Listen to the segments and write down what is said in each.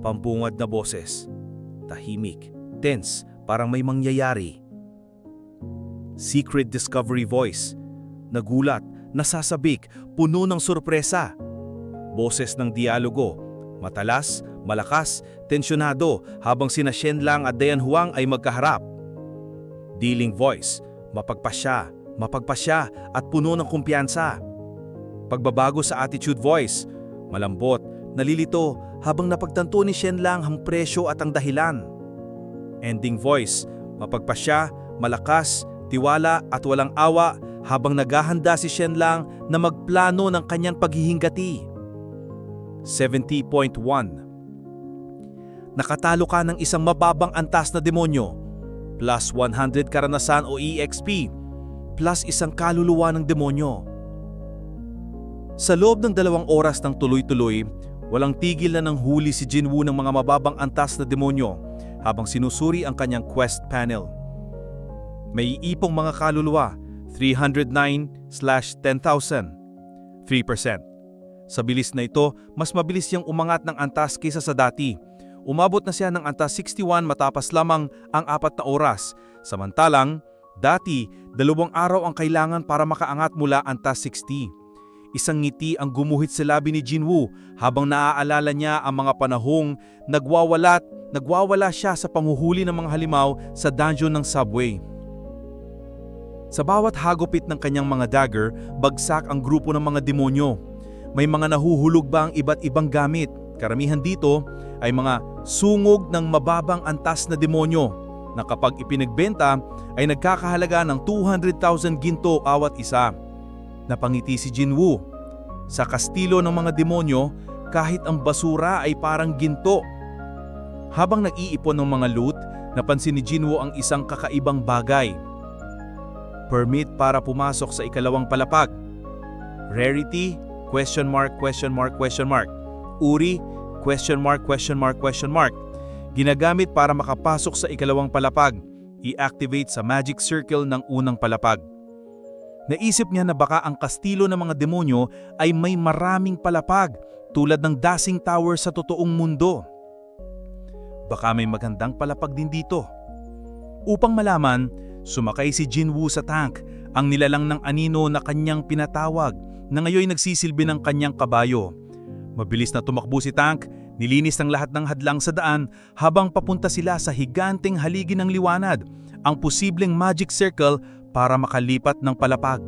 Pampungad na boses. Tahimik, tense, parang may mangyayari. Secret discovery voice. Nagulat, nasasabik, puno ng sorpresa. Boses ng dialogo. Matalas, malakas, tensyonado habang sina Shen Lang at Dayan Huang ay magkaharap. Dealing voice. Mapagpasya, mapagpasya at puno ng kumpiyansa. Pagbabago sa attitude voice. Malambot, nalilito habang napagtanto ni Shen Lang ang presyo at ang dahilan. Ending voice, mapagpasya, malakas, tiwala at walang awa habang naghahanda si Shen Lang na magplano ng kanyang paghihingati. 70.1 Nakatalo ka ng isang mababang antas na demonyo, plus 100 karanasan o EXP, plus isang kaluluwa ng demonyo. Sa loob ng dalawang oras ng tuloy-tuloy, walang tigil na ng huli si Jinwoo ng mga mababang antas na demonyo habang sinusuri ang kanyang quest panel. May iipong mga kaluluwa, 309/10,000, 3%. Sa bilis na ito, mas mabilis siyang umangat ng antas kaysa sa dati. Umabot na siya ng antas 61 matapos lamang ang apat na oras. Samantalang, dati, dalawang araw ang kailangan para makaangat mula antas 60. Isang ngiti ang gumuhit sa labi ni Jinwoo habang naaalala niya ang mga panahong nagwawalat, nagwawala siya sa panghuhuli ng mga halimaw sa dungeon ng subway. Sa bawat hagupit ng kanyang mga dagger, bagsak ang grupo ng mga demonyo. May mga nahuhulog ba ang iba't ibang gamit? Karamihan dito ay mga sungog ng mababang antas na demonyo na kapag ipinagbenta ay nagkakahalaga ng 200,000 ginto awat isa. Napangiti si Jinwoo. Sa kastilo ng mga demonyo, kahit ang basura ay parang ginto. Habang nag-iipon ng mga loot, napansin ni Jinwoo ang isang kakaibang bagay. Permit para pumasok sa ikalawang palapag. Rarity? Question mark, question mark, question mark. Uri? Question mark, question mark, question mark. Ginagamit para makapasok sa ikalawang palapag. I-activate sa magic circle ng unang palapag. Naisip niya na baka ang kastilo ng mga demonyo ay may maraming palapag tulad ng dasing tower sa totoong mundo. Baka may magandang palapag din dito. Upang malaman, sumakay si Jinwoo sa tank, ang nilalang ng anino na kanyang pinatawag na ngayon nagsisilbi ng kanyang kabayo. Mabilis na tumakbo si Tank, nilinis ng lahat ng hadlang sa daan habang papunta sila sa higanteng haligi ng liwanag, ang posibleng magic circle para makalipat ng palapag.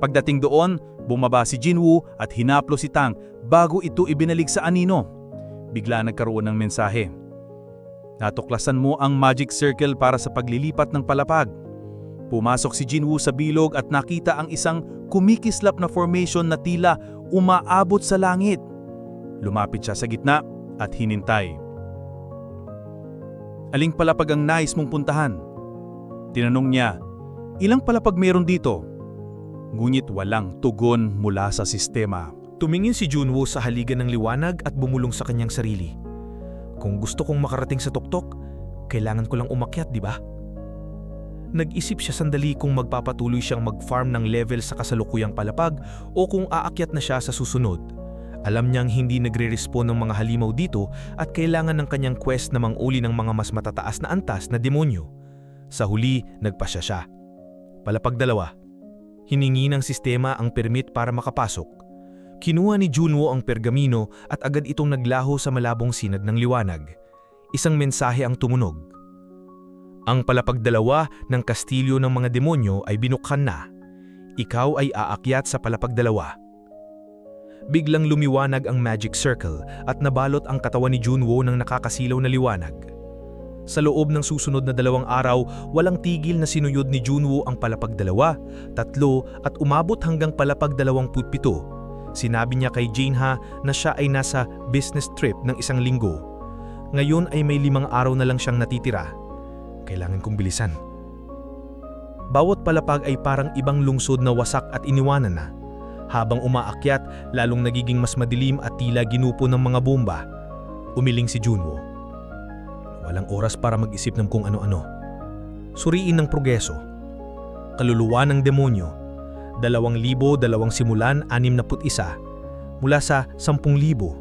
Pagdating doon, bumaba si Jinwoo at hinaplo si Tang bago ito ibinalik sa anino. Bigla nagkaroon ng mensahe. Natuklasan mo ang magic circle para sa paglilipat ng palapag. Pumasok si Jinwoo sa bilog at nakita ang isang kumikislap na formation na tila umaabot sa langit. Lumapit siya sa gitna at hinintay. Aling palapag ang nais mong puntahan? Tinanong niya, ilang palapag meron dito? Ngunit walang tugon mula sa sistema. Tumingin si Junwoo sa haligan ng liwanag at bumulong sa kanyang sarili. Kung gusto kong makarating sa tuktok, kailangan ko lang umakyat, di ba? Nag-isip siya sandali kung magpapatuloy siyang mag-farm ng level sa kasalukuyang palapag o kung aakyat na siya sa susunod. Alam niyang hindi nagre-respond ng mga halimaw dito at kailangan ng kanyang quest na manguli ng mga mas matataas na antas na demonyo. Sa huli, nagpasya siya. Palapag dalawa. Hiningi ng sistema ang permit para makapasok. Kinuha ni Junwo ang pergamino at agad itong naglaho sa malabong sinag ng liwanag. Isang mensahe ang tumunog. Ang palapag dalawa ng kastilyo ng mga demonyo ay binukhan na. Ikaw ay aakyat sa palapag dalawa. Biglang lumiwanag ang magic circle at nabalot ang katawan ni Junwo ng nakakasilaw na liwanag. Sa loob ng susunod na dalawang araw, walang tigil na sinuyod ni Junwo ang palapag dalawa, tatlo at umabot hanggang palapag dalawang putpito. Sinabi niya kay Janeha na siya ay nasa business trip ng isang linggo. Ngayon ay may limang araw na lang siyang natitira. Kailangan kong bilisan. Bawat palapag ay parang ibang lungsod na wasak at iniwanan na. Habang umaakyat, lalong nagiging mas madilim at tila ginupo ng mga bomba. Umiling si Junwo. Walang oras para mag-isip ng kung ano-ano. Suriin ng progreso. Kaluluwa ng demonyo. Dalawang libo, dalawang simulan, anim na put isa. Mula sa sampung libo.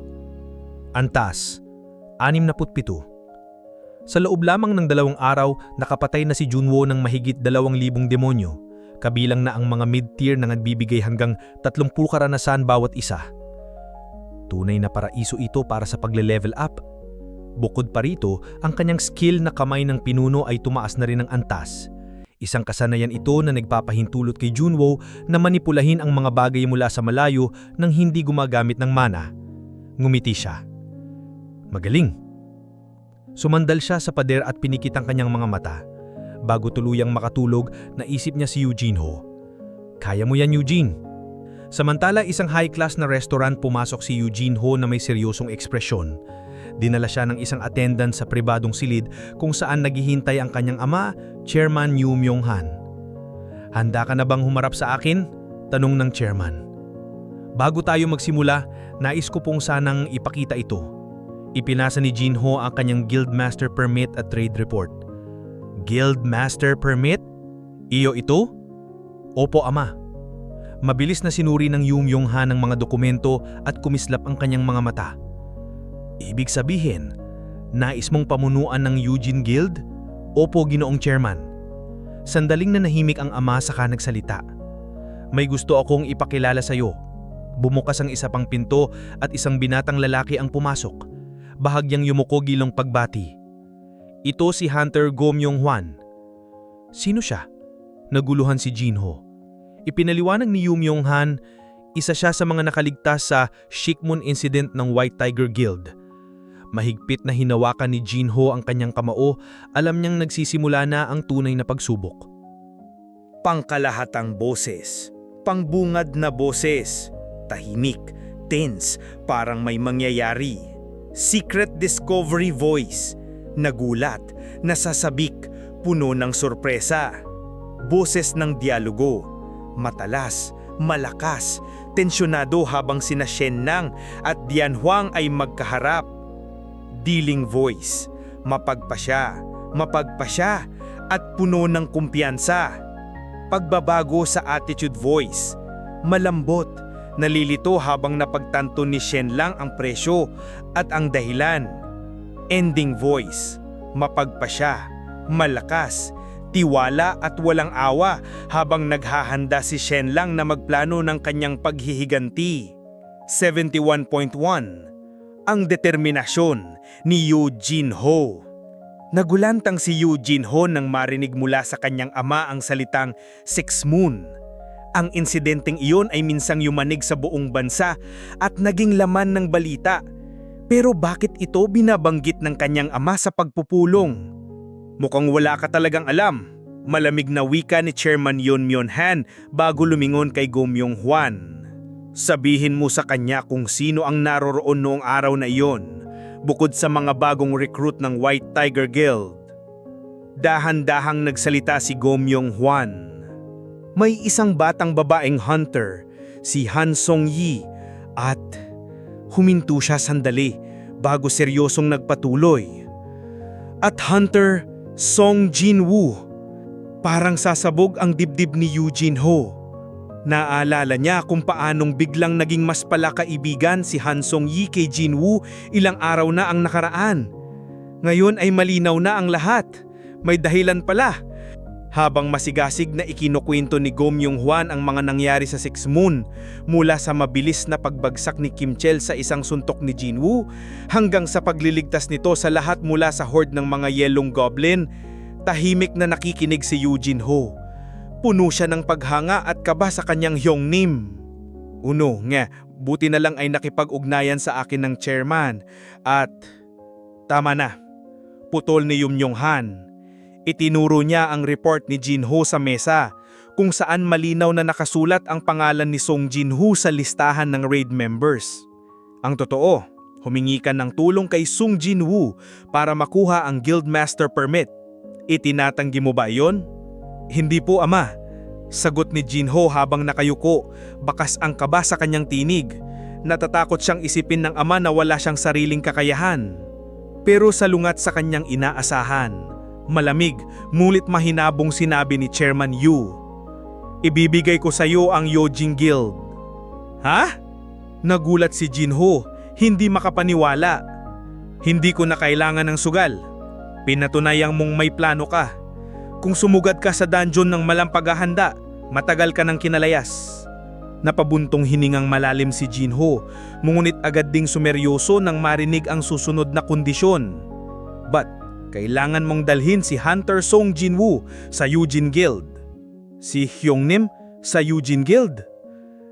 Antas, 67. Sa loob lamang ng dalawang araw, nakapatay na si Junwo ng mahigit 2,000 demonyo, kabilang na ang mga mid-tier na nagbibigay hanggang 30 karanasan bawat isa. Tunay na paraiso ito para sa pagle-level up. Bukod pa rito, ang kanyang skill na kamay ng pinuno ay tumaas na rin ng antas. Isang kasanayan ito na nagpapahintulot kay Junwo na manipulahin ang mga bagay mula sa malayo nang hindi gumagamit ng mana. Ngumiti siya. Magaling. Sumandal siya sa pader at pinikit ang kanyang mga mata. Bago tuluyang makatulog, naisip niya si Eugene Ho. Kaya mo yan, Eugene. Samantala, isang high-class na restaurant pumasok si Eugene Ho na may seryosong ekspresyon. Dinala siya ng isang attendant sa pribadong silid kung saan naghihintay ang kanyang ama, Chairman Yu Myung-han. Handa ka na bang humarap sa akin? Tanong ng chairman. Bago tayo magsimula, nais ko pong sanang ipakita ito. Ipinasa ni Jinho ang kanyang Guildmaster Permit at Trade Report. Guildmaster Permit? Iyo ito? Opo, ama. Mabilis na sinuri ng Yung Yong Han ang mga dokumento at kumislap ang kanyang mga mata. Ibig sabihin, nais mong pamunuan ng Eugene Guild? Opo, ginoong chairman. Sandaling na nahimik ang ama saka nagsalita. May gusto akong ipakilala sa iyo. Bumukas ang isa pang pinto at isang binatang lalaki ang pumasok. Bahagyang yumuko gilong pagbati. Ito si Hunter Go Myung Hwan. Sino siya? Naguluhan si Jinho. Ipinaliwanag ni Yu Myung Han, isa siya sa mga nakaligtas sa Shikmun incident ng White Tiger Guild. Mahigpit na hinawakan ni Jinho ang kanyang kamao, alam niyang nagsisimula na ang tunay na pagsubok. pangkalahatang boses, pangbungad na boses, tahimik, tense, parang may mangyayari. Secret discovery voice, nagulat, nasasabik, puno ng sorpresa. Boses ng dialogo, matalas, malakas, tensyonado habang sina Shen Nang at Dian Huang ay magkaharap. Dealing voice, mapagpasya, mapagpasya, at puno ng kumpiyansa pagbabago sa attitude voice. Malambot, nalilito habang napagtanto ni Shen lang ang presyo at ang dahilan. Ending voice, mapagpasya, malakas, tiwala at walang awa habang naghahanda si Shen lang na magplano ng kanyang paghihiganti. 71.1 Ang determinasyon ni Eugene Ho. Nagulantang si Eugene Ho nang marinig mula sa kanyang ama ang salitang Six Moon. Ang insidenteng iyon ay minsang yumanig sa buong bansa at naging laman ng balita. Pero bakit ito binabanggit ng kanyang ama sa pagpupulong? Mukhang wala ka talagang alam. Malamig na wika ni Chairman Yon Myon Han bago lumingon kay Go Myung Hwan. Sabihin mo sa kanya kung sino ang naroroon noong araw na iyon bukod sa mga bagong recruit ng White Tiger Guild. Dahan-dahang nagsalita si Go Myung Hwan. May isang batang babaeng hunter, si Han Song Yi, at huminto siya sandali bago seryosong nagpatuloy. At Hunter Song Jin Woo, parang sasabog ang dibdib ni Eugene Ho. Naalala niya kung paanong biglang naging mas palakaibigan si Han Song Yi kay Jin Woo ilang araw na ang nakaraan. Ngayon ay malinaw na ang lahat. May dahilan pala. Habang masigasig na ikinukwento ni Go Myung Hwan ang mga nangyari sa Six Moon mula sa mabilis na pagbagsak ni Kim Chel sa isang suntok ni Jin Woo hanggang sa pagliligtas nito sa lahat mula sa horde ng mga yelong goblin, tahimik na nakikinig si Eugene Ho. Puno siya ng paghanga at kaba sa kanyang Hyongnim. Uno, nga, buti na lang ay nakipag-ugnayan sa akin ng chairman at tama na. Putol ni Yum Yong Han. Itinuro niya ang report ni Jin Ho sa mesa kung saan malinaw na nakasulat ang pangalan ni Song Jin Ho sa listahan ng raid members. Ang totoo, humingi ka ng tulong kay Sung Jin Woo para makuha ang Guildmaster Permit. Itinatanggi mo ba yon? Hindi po ama. Sagot ni Jinho habang nakayuko, bakas ang kaba sa kanyang tinig. Natatakot siyang isipin ng ama na wala siyang sariling kakayahan. Pero salungat sa kanyang inaasahan, malamig, mulit mahinabong sinabi ni Chairman Yu. Ibibigay ko sa iyo ang Yojing Guild. Ha? Nagulat si Jinho, Hindi makapaniwala. Hindi ko na kailangan ng sugal. Pinatunayang mong may plano ka. Kung sumugad ka sa dungeon ng malang paghahanda, matagal ka ng kinalayas. Napabuntong hiningang malalim si Jinho, ngunit agad ding sumeryoso nang marinig ang susunod na kondisyon. But, kailangan mong dalhin si Hunter Song Jinwoo sa Eugene Guild. Si Hyungnim sa Eugene Guild.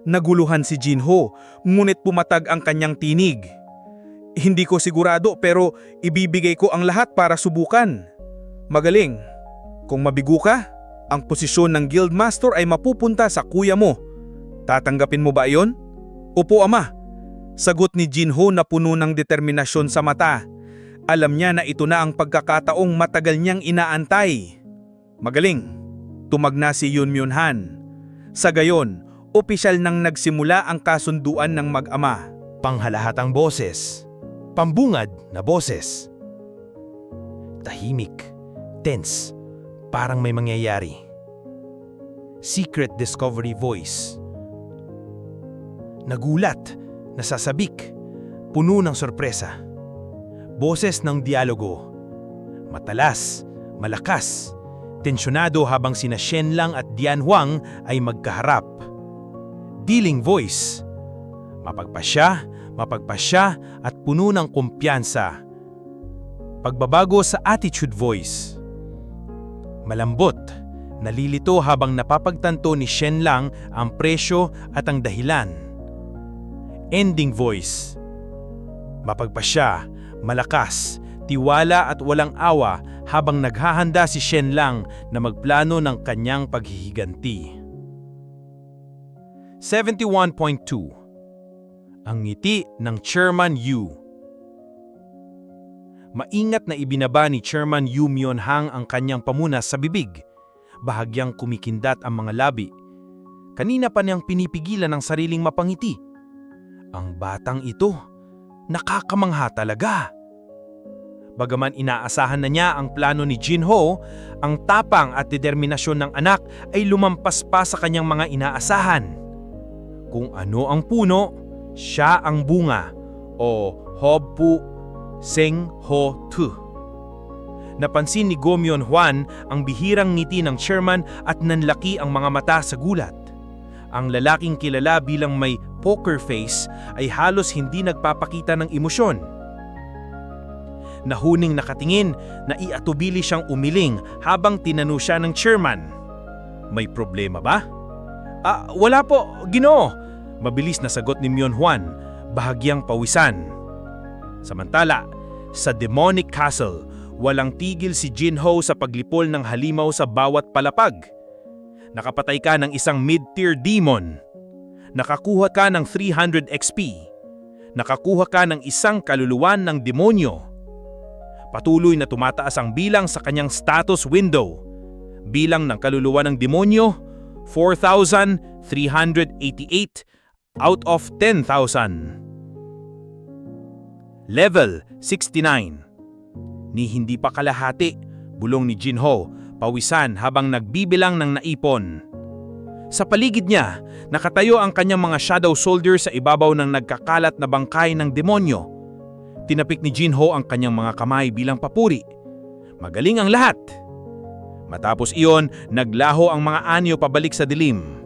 Naguluhan si Jinho, ngunit pumatag ang kanyang tinig. Hindi ko sigurado pero ibibigay ko ang lahat para subukan. Magaling. Kung mabigo ka, ang posisyon ng Guildmaster ay mapupunta sa kuya mo. Tatanggapin mo ba iyon? Opo ama. Sagot ni Jinho na puno ng determinasyon sa mata. Alam niya na ito na ang pagkakataong matagal niyang inaantay. Magaling. Tumagna si Yun Myun Han. Sa gayon, opisyal nang nagsimula ang kasunduan ng mag-ama. Panghalahatang boses. Pambungad na boses. Tahimik. Tense. Parang may mangyayari. Secret Discovery Voice. Nagulat. Nasasabik. Puno ng sorpresa. Boses ng dialogo. Matalas. Malakas. Tensyonado habang sina Shen Lang at Dian Huang ay magkaharap. Dealing voice. Mapagpasya, mapagpasya at puno ng kumpiyansa. Pagbabago sa attitude voice. Malambot, nalilito habang napapagtanto ni Shen Lang ang presyo at ang dahilan. Ending voice. Mapagpasya, malakas, tiwala at walang awa habang naghahanda si Shen Lang na magplano ng kanyang paghihiganti. 71.2 Ang ngiti ng Chairman Yu Maingat na ibinaba ni Chairman Yu Myung-hang ang kanyang pamunas sa bibig. Bahagyang kumikindat ang mga labi. Kanina pa niyang pinipigilan ang sariling mapangiti. Ang batang ito, nakakamangha talaga. Bagaman inaasahan na niya ang plano ni Jinho, ang tapang at determinasyon ng anak ay lumampas pa sa kanyang mga inaasahan. Kung ano ang puno, siya ang bunga o Hobpu Seng Ho Tu. Napansin ni Gomyon Juan ang bihirang ngiti ng chairman at nanlaki ang mga mata sa gulat. Ang lalaking kilala bilang may poker face ay halos hindi nagpapakita ng emosyon. Nahuning nakatingin na iatubili siyang umiling habang tinano siya ng chairman. May problema ba? Ah, wala po, ginoo. Mabilis na sagot ni Myon Juan, bahagyang pawisan. Samantala, sa Demonic Castle, walang tigil si Jinho sa paglipol ng halimaw sa bawat palapag. Nakapatay ka ng isang mid-tier demon. Nakakuha ka ng 300 XP. Nakakuha ka ng isang kaluluwan ng demonyo. Patuloy na tumataas ang bilang sa kanyang status window. Bilang ng kaluluwa ng demonyo, 4,388 out of 10,000. Level 69 Ni hindi pa kalahati, bulong ni Jinho, pawisan habang nagbibilang ng naipon. Sa paligid niya, nakatayo ang kanyang mga shadow soldiers sa ibabaw ng nagkakalat na bangkay ng demonyo. Tinapik ni Jinho ang kanyang mga kamay bilang papuri. Magaling ang lahat. Matapos iyon, naglaho ang mga anyo pabalik sa dilim.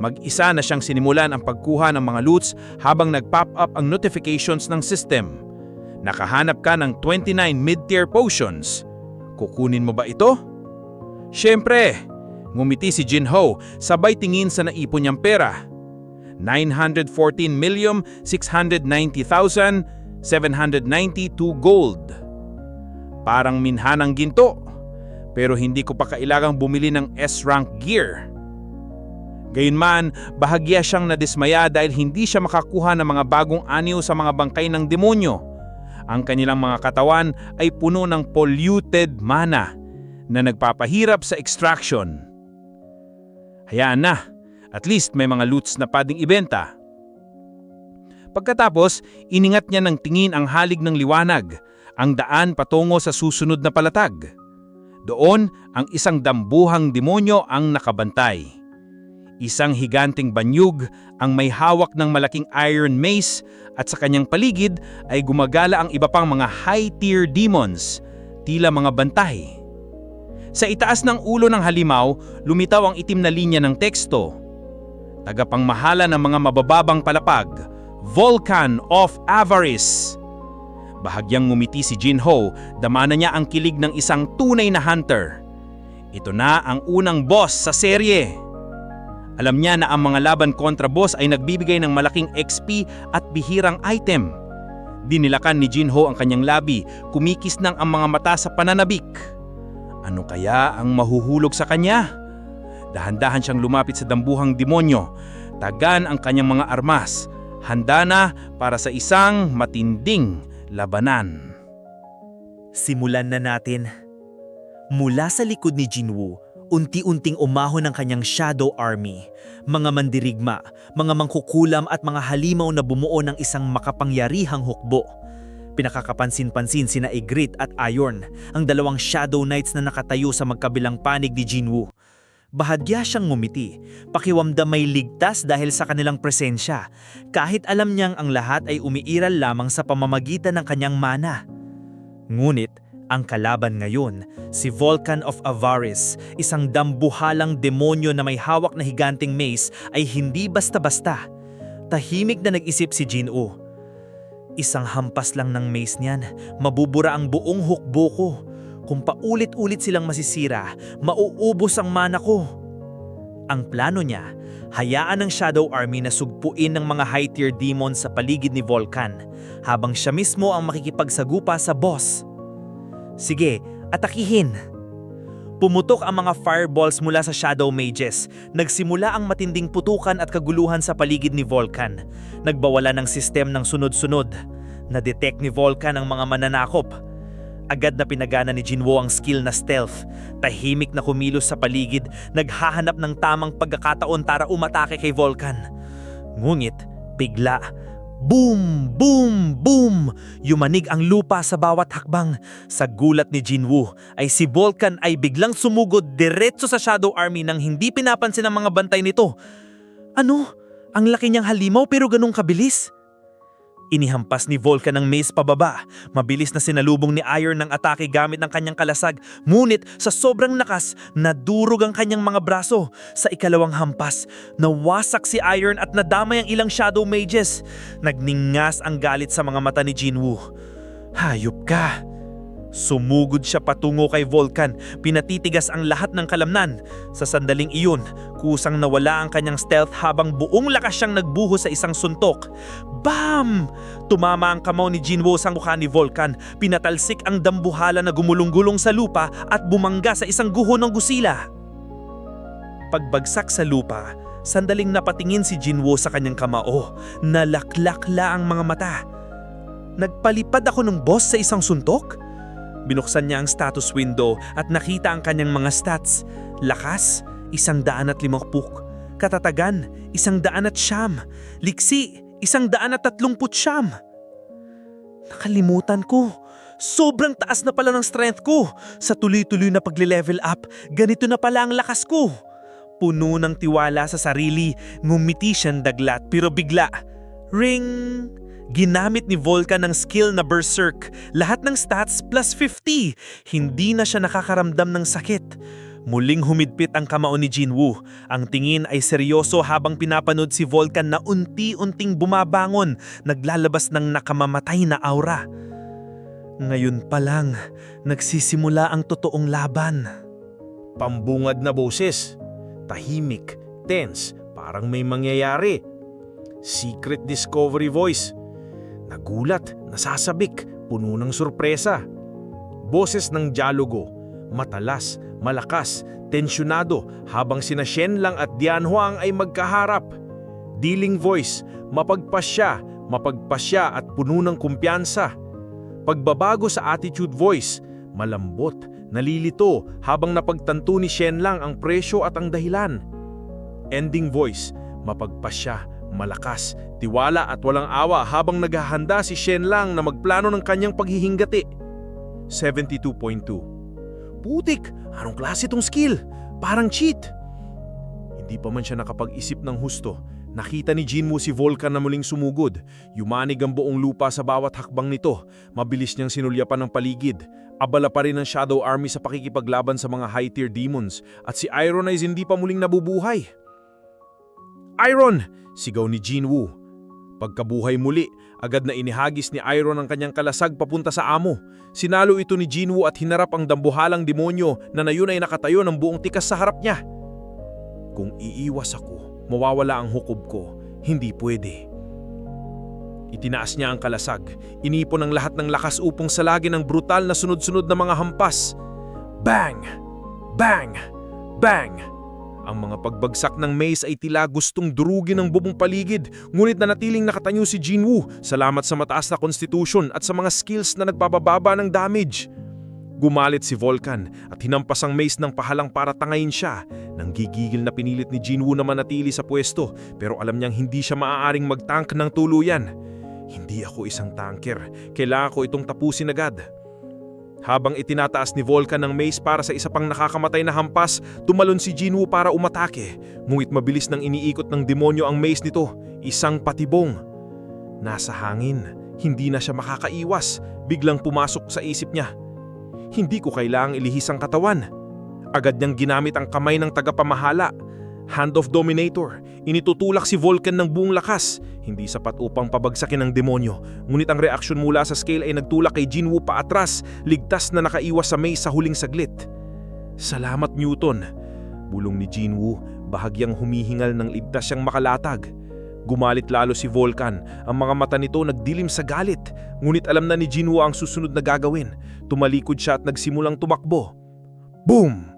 Mag-isa na siyang sinimulan ang pagkuha ng mga loots habang nag-pop up ang notifications ng system. Nakahanap ka ng 29 mid-tier potions. Kukunin mo ba ito? Siyempre! Ngumiti si Jinho sabay tingin sa naipon niyang pera. 914,690,792 gold. Parang minhanang ginto, pero hindi ko pa kailangang bumili ng S-rank gear. Gayunman, bahagya siyang nadismaya dahil hindi siya makakuha ng mga bagong anyo sa mga bangkay ng demonyo. Ang kanilang mga katawan ay puno ng polluted mana na nagpapahirap sa extraction. Hayaan na, at least may mga loots na pwedeng ibenta. Pagkatapos, iningat niya ng tingin ang halig ng liwanag, ang daan patungo sa susunod na palatag. Doon, ang isang dambuhang demonyo ang nakabantay. Isang higanting banyug ang may hawak ng malaking iron mace at sa kanyang paligid ay gumagala ang iba pang mga high-tier demons, tila mga bantay. Sa itaas ng ulo ng halimaw, lumitaw ang itim na linya ng teksto. Tagapangmahala ng mga mabababang palapag, Volcan of Avarice. Bahagyang ngumiti si Jinho, damana niya ang kilig ng isang tunay na hunter. Ito na ang unang boss sa serye. Alam niya na ang mga laban kontra boss ay nagbibigay ng malaking XP at bihirang item. Dinilakan ni Jinho ang kanyang labi, kumikis ng ang mga mata sa pananabik. Ano kaya ang mahuhulog sa kanya? Dahan-dahan siyang lumapit sa dambuhang demonyo. Tagan ang kanyang mga armas. Handa na para sa isang matinding labanan. Simulan na natin. Mula sa likod ni Jinwoo, unti-unting umahon ang kanyang shadow army. Mga mandirigma, mga mangkukulam at mga halimaw na bumuo ng isang makapangyarihang hukbo. Pinakakapansin-pansin sina Igrit at Ayorn, ang dalawang shadow knights na nakatayo sa magkabilang panig ni Jinwoo. Bahagya siyang ngumiti, pakiwamda may ligtas dahil sa kanilang presensya, kahit alam niyang ang lahat ay umiiral lamang sa pamamagitan ng kanyang mana. Ngunit, ang kalaban ngayon, si Volcan of Avaris, isang dambuhalang demonyo na may hawak na higanting mace ay hindi basta-basta. Tahimik na nag-isip si Jin-U. Isang hampas lang ng mace niyan, mabubura ang buong hukbo ko. Kung paulit-ulit silang masisira, mauubos ang mana ko. Ang plano niya, hayaan ng Shadow Army na sugpuin ng mga high-tier demons sa paligid ni Volcan, habang siya mismo ang makikipagsagupa sa boss. Sige, atakihin! Pumutok ang mga fireballs mula sa Shadow Mages. Nagsimula ang matinding putukan at kaguluhan sa paligid ni Volcan. Nagbawala ng sistem ng sunod-sunod. Na-detect ni Volcan ang mga mananakop. Agad na pinagana ni Jinwo ang skill na stealth. Tahimik na kumilos sa paligid, naghahanap ng tamang pagkakataon para umatake kay Volcan. Ngunit, bigla, boom, boom, boom! Yumanig ang lupa sa bawat hakbang. Sa gulat ni Jinwoo, ay si Volcan ay biglang sumugod diretso sa Shadow Army nang hindi pinapansin ng mga bantay nito. Ano? Ang laki niyang halimaw pero ganong kabilis? Inihampas ni Volcan ang mace pababa. Mabilis na sinalubong ni Iron ng atake gamit ng kanyang kalasag. Ngunit sa sobrang lakas, nadurog ang kanyang mga braso. Sa ikalawang hampas, nawasak si Iron at nadamay ang ilang Shadow Mages. Nagningas ang galit sa mga mata ni Jinwoo. Hayop ka! Sumugod siya patungo kay Volcan, pinatitigas ang lahat ng kalamnan. Sa sandaling iyon, kusang nawala ang kanyang stealth habang buong lakas siyang nagbuho sa isang suntok. Bam! Tumama ang kamao ni Jinwo sa mukha ni Volcan, pinatalsik ang dambuhala na gumulong-gulong sa lupa at bumangga sa isang guho ng gusila. Pagbagsak sa lupa, sandaling napatingin si Jinwo sa kanyang kamao, nalaklakla ang mga mata. Nagpalipad ako ng boss sa isang suntok? Binuksan niya ang status window at nakita ang kanyang mga stats. Lakas, isang daan at limokpuk. Katatagan, isang daan at siyam. Liksi, isang daan at tatlongput siyam. Nakalimutan ko. Sobrang taas na pala ng strength ko. Sa tuloy-tuloy na pagle-level up, ganito na pala ang lakas ko. Puno ng tiwala sa sarili, ngumiti siyang daglat pero bigla. Ring! Ginamit ni Volcan ng skill na Berserk, lahat ng stats plus 50. Hindi na siya nakakaramdam ng sakit. Muling humidpit ang kamao ni Jinwoo. Ang tingin ay seryoso habang pinapanood si Volcan na unti-unting bumabangon, naglalabas ng nakamamatay na aura. Ngayon pa lang, nagsisimula ang totoong laban. Pambungad na boses. Tahimik, tense, parang may mangyayari. Secret discovery voice. Nagulat, nasasabik, puno ng sorpresa. Boses ng dialogo, matalas, malakas, tensyonado habang sina Shen Lang at Dian Huang ay magkaharap. Dealing voice, mapagpasya, mapagpasya at puno ng kumpiyansa. Pagbabago sa attitude voice, malambot, nalilito habang napagtanto ni Shen Lang ang presyo at ang dahilan. Ending voice, mapagpasya, malakas, tiwala at walang awa habang naghahanda si Shen Lang na magplano ng kanyang paghihingati. 72.2 Putik, anong klase tong skill? Parang cheat. Di pa man siya nakapag-isip ng husto. Nakita ni Jinwoo si Volcan na muling sumugod. Yumanig ang buong lupa sa bawat hakbang nito. Mabilis niyang sinulyapan ng paligid. Abala pa rin ang Shadow Army sa pakikipaglaban sa mga high-tier demons at si Iron Eyes hindi pa muling nabubuhay. Iron! Sigaw ni Jinwoo. Pagkabuhay muli, agad na inihagis ni Iron ang kanyang kalasag papunta sa amo. Sinalo ito ni Jinwoo at hinarap ang dambuhalang demonyo na nayon ay nakatayo ng buong tikas sa harap niya. Kung iiwas ako, mawawala ang hukob ko. Hindi pwede. Itinaas niya ang kalasag. Inipon ang lahat ng lakas upang salagin ang brutal na sunod-sunod na mga hampas. Bang! Bang! Bang! Ang mga pagbagsak ng mace ay tila gustong durugin ang bubong paligid, ngunit nanatiling nakatanyo si Jinwoo salamat sa mataas na constitution at sa mga skills na nagpapababa ng damage. Gumalit si Volcan at hinampas ang mace ng pahalang para tangayin siya. Nang gigigil na pinilit ni Jinwoo na manatili sa pwesto pero alam niyang hindi siya maaaring mag-tank ng tuluyan. Hindi ako isang tanker. Kailangan ko itong tapusin agad. Habang itinataas ni Volcan ang mace para sa isa pang nakakamatay na hampas, tumalon si Jinwoo para umatake. Ngunit mabilis nang iniikot ng demonyo ang mace nito, isang patibong. Nasa hangin, hindi na siya makakaiwas. Biglang pumasok sa isip niya. Hindi ko kailangang ilihis ang katawan. Agad niyang ginamit ang kamay ng tagapamahala. Hand of Dominator. Initutulak si Vulcan ng buong lakas. Hindi sapat upang pabagsakin ng demonyo. Ngunit ang reaksyon mula sa scale ay nagtulak kay Jinwoo paatras, ligtas na nakaiwas sa maze sa huling saglit. Salamat Newton. Bulong ni Jinwoo, bahagyang humihingal ng ligtas siyang makalatag. Gumalit lalo si Volcan. Ang mga mata nito nagdilim sa galit. Ngunit alam na ni Jinwoo ang susunod na gagawin. Tumalikod siya at nagsimulang tumakbo. Boom!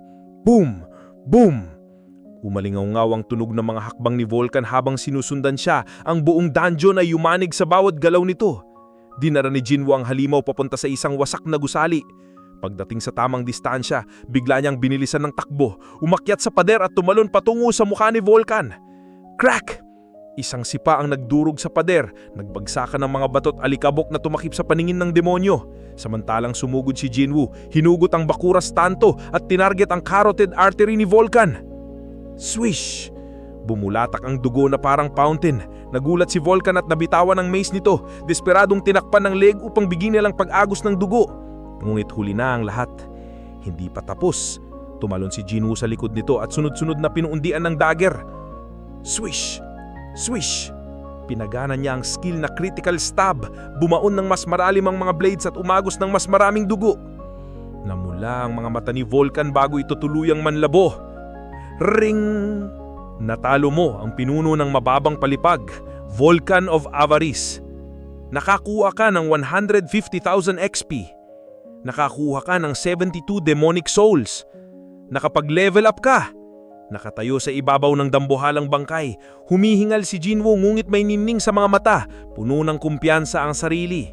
Boom! Boom! Umalingaw-ngaw ang tunog ng mga hakbang ni Volcan habang sinusundan siya. Ang buong dungeon ay yumanig sa bawat galaw nito. Dinara ni Jinwoo ang halimaw papunta sa isang wasak na gusali. Pagdating sa tamang distansya, bigla niyang binilisan ng takbo, umakyat sa pader at tumalon patungo sa mukha ni Volcan. Crack! Isang sipa ang nagdurog sa pader, nagbagsakan ng mga batot alikabok na tumakip sa paningin ng demonyo. Samantalang sumugod si Jinwoo, hinugot ang bakuras tanto at tinarget ang carotid artery ni Volcan. Swish! Bumulatak ang dugo na parang fountain. Nagulat si Volcan at nabitawan ang mace nito, desperadong tinakpan ng leg upang bigyan nilang pag-agos ng dugo. Ngunit huli na ang lahat. Hindi pa tapos. Tumalon si Jinwoo sa likod nito at sunod-sunod na pinuundian ng dagger. Swish! Swish! Pinagana niya ang skill na critical stab, bumaon ng mas maralim ang mga blades at umagos ng mas maraming dugo. Namula ang mga mata ni Volcan bago ito tuluyang manlabo. Ring! Natalo mo ang pinuno ng mababang palipag, Volcan of Avarice. Nakakuha ka ng 150,000 XP. Nakakuha ka ng 72 demonic souls. Nakapag-level up ka. Nakatayo sa ibabaw ng dambuhalang bangkay, humihingal si Jinwoo ngungit may ninning sa mga mata, puno ng kumpiyansa ang sarili.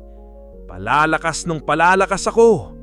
Palalakas ng palalakas ako.